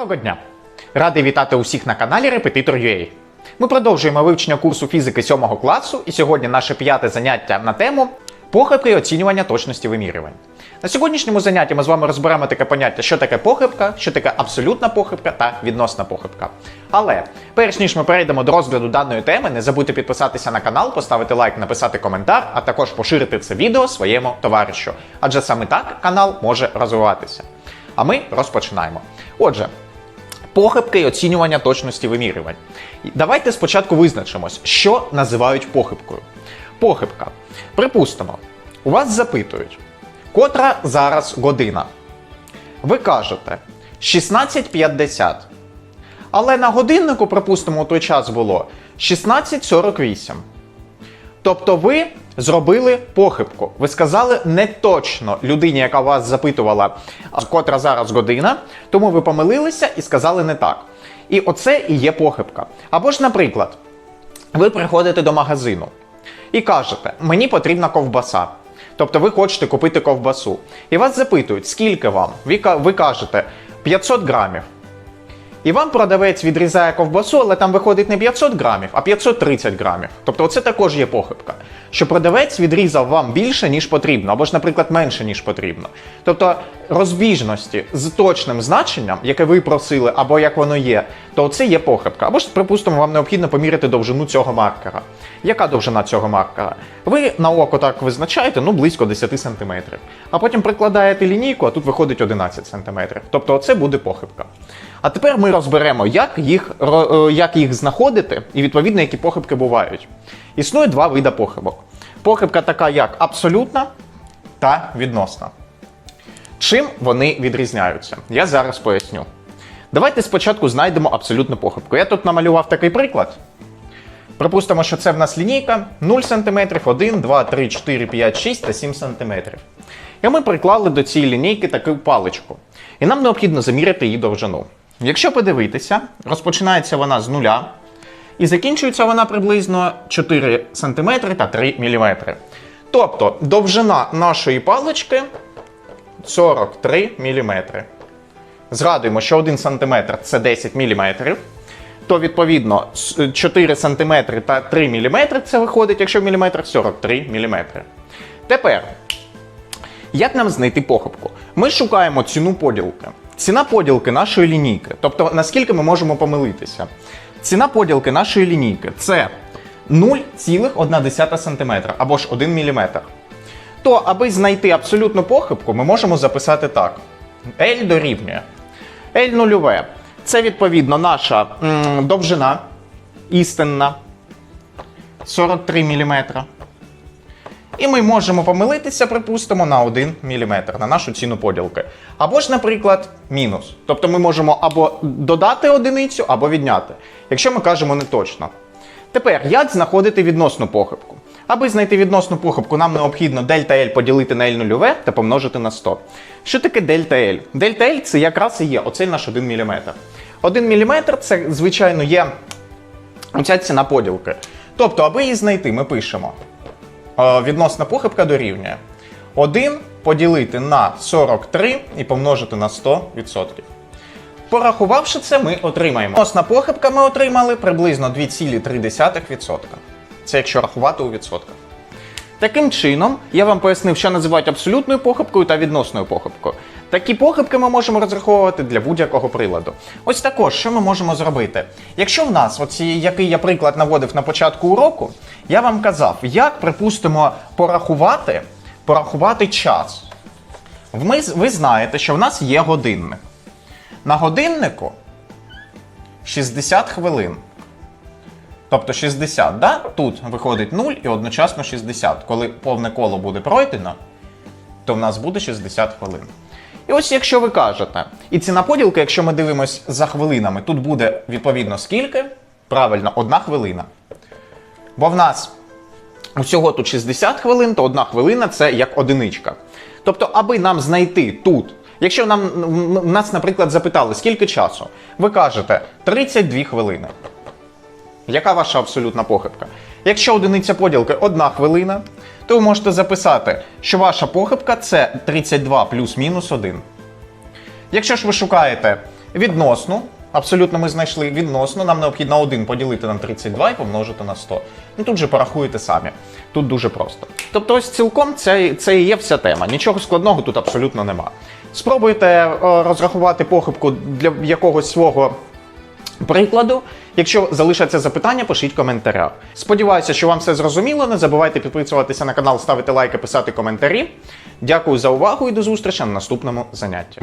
Доброго дня! Радий вітати усіх на каналі Repetitor.ua. Ми продовжуємо вивчення курсу фізики 7 класу, і сьогодні наше п'яте заняття на тему похибки і оцінювання точності вимірювань. На сьогоднішньому занятті ми з вами розберемо таке поняття, що таке похибка, що таке абсолютна похибка та відносна похибка. Але перш ніж ми перейдемо до розгляду даної теми, не забудьте підписатися на канал, поставити лайк, написати коментар, а також поширити це відео своєму товаришу. Адже саме так канал може розвиватися. А ми розпочинаємо. Отже, Похибки і оцінювання точності вимірювань. Давайте спочатку визначимось, що називають похибкою. Похибка. Припустимо, у вас запитують, котра зараз година. Ви кажете 16.50. Але на годиннику, припустимо, у той час було 16.48. Тобто ви зробили похибку. Ви сказали не точно людині, яка вас запитувала, котра зараз година, тому ви помилилися і сказали не так. І оце і є похибка. Або ж, наприклад, ви приходите до магазину і кажете, мені потрібна ковбаса. Тобто ви хочете купити ковбасу. І вас запитують, скільки вам? Ви кажете 500 грамів. І вам продавець відрізає ковбасу, але там виходить не 500 грамів, а 530 грамів. Тобто це також є похибка. Що продавець відрізав вам більше, ніж потрібно, або ж, наприклад, менше, ніж потрібно. Тобто розбіжності з точним значенням, яке ви просили, або як воно є, то це є похибка. Або ж, припустимо, вам необхідно поміряти довжину цього маркера. Яка довжина цього маркера? Ви на око так визначаєте, ну близько 10 см. А потім прикладаєте лінійку, а тут виходить 11 см. Тобто це буде похибка. А тепер ми розберемо, як їх, е, як їх знаходити і відповідно, які похибки бувають. Існує два види похибок. Похибка така, як абсолютна та відносна. Чим вони відрізняються? Я зараз поясню. Давайте спочатку знайдемо абсолютну похибку. Я тут намалював такий приклад. Припустимо, що це в нас лінійка 0 см, 1, 2, 3, 4, 5, 6 та 7 см. І ми приклали до цієї лінійки таку паличку. І нам необхідно заміряти її довжину. Якщо подивитися, розпочинається вона з нуля і закінчується вона приблизно 4 см та 3 мм. Тобто довжина нашої палички 43 мм. Згадуємо, що 1 см це 10 мм. То відповідно 4 см та 3 мм це виходить, якщо в міліметрах 43 мм. Тепер, як нам знайти похибку? Ми шукаємо ціну поділки. Ціна поділки нашої лінійки, тобто наскільки ми можемо помилитися. Ціна поділки нашої лінійки це 0,1 см або ж 1 мм. То, аби знайти абсолютну похибку, ми можемо записати так: L дорівнює L нульове. Це відповідно наша м, довжина істинна 43 мм. І ми можемо помилитися, припустимо, на 1 мм на нашу ціну поділки. Або ж, наприклад, мінус. Тобто ми можемо або додати одиницю, або відняти, якщо ми кажемо не точно. Тепер, як знаходити відносну похибку? Аби знайти відносну похибку, нам необхідно дельта L поділити на L нульове та помножити на 100. Що таке дельта L? Дельта L це якраз і є оцей наш 1 мм. 1 мм це, звичайно, є оця ціна поділки. Тобто, аби її знайти, ми пишемо відносна похибка дорівнює 1 поділити на 43 і помножити на 100%. Порахувавши це, ми отримаємо. Відносна похибка ми отримали приблизно 2,3%. Це якщо рахувати у відсотках. Таким чином, я вам пояснив, що називають абсолютною похибкою та відносною похибкою. Такі похибки ми можемо розраховувати для будь-якого приладу. Ось також, що ми можемо зробити? Якщо в нас, оці, який я приклад наводив на початку уроку, я вам казав, як, припустимо, порахувати, порахувати час. Ми, ви знаєте, що в нас є годинник. На годиннику 60 хвилин. Тобто 60, да? тут виходить 0 і одночасно 60. Коли повне коло буде пройдено, то в нас буде 60 хвилин. І ось якщо ви кажете, і ціна поділки, якщо ми дивимося за хвилинами, тут буде відповідно скільки? Правильно, одна хвилина. Бо в нас усього тут 60 хвилин, то одна хвилина це як одиничка. Тобто, аби нам знайти тут, якщо нам нас, наприклад, запитали, скільки часу, ви кажете 32 хвилини. Яка ваша абсолютна похибка? Якщо одиниця поділки одна хвилина, то ви можете записати, що ваша похибка це 32 плюс-мінус 1. Якщо ж ви шукаєте Відносно, абсолютно ми знайшли відносно, нам необхідно 1 поділити на 32 і помножити на 100. Ну тут же порахуєте самі. Тут дуже просто. Тобто, ось цілком це, це і є вся тема. Нічого складного тут абсолютно нема. Спробуйте е, розрахувати похибку для якогось свого прикладу. Якщо залишаться запитання, пишіть в коментарях. Сподіваюся, що вам все зрозуміло. Не забувайте підписуватися на канал, ставити лайки, писати коментарі. Дякую за увагу і до зустрічі на наступному занятті.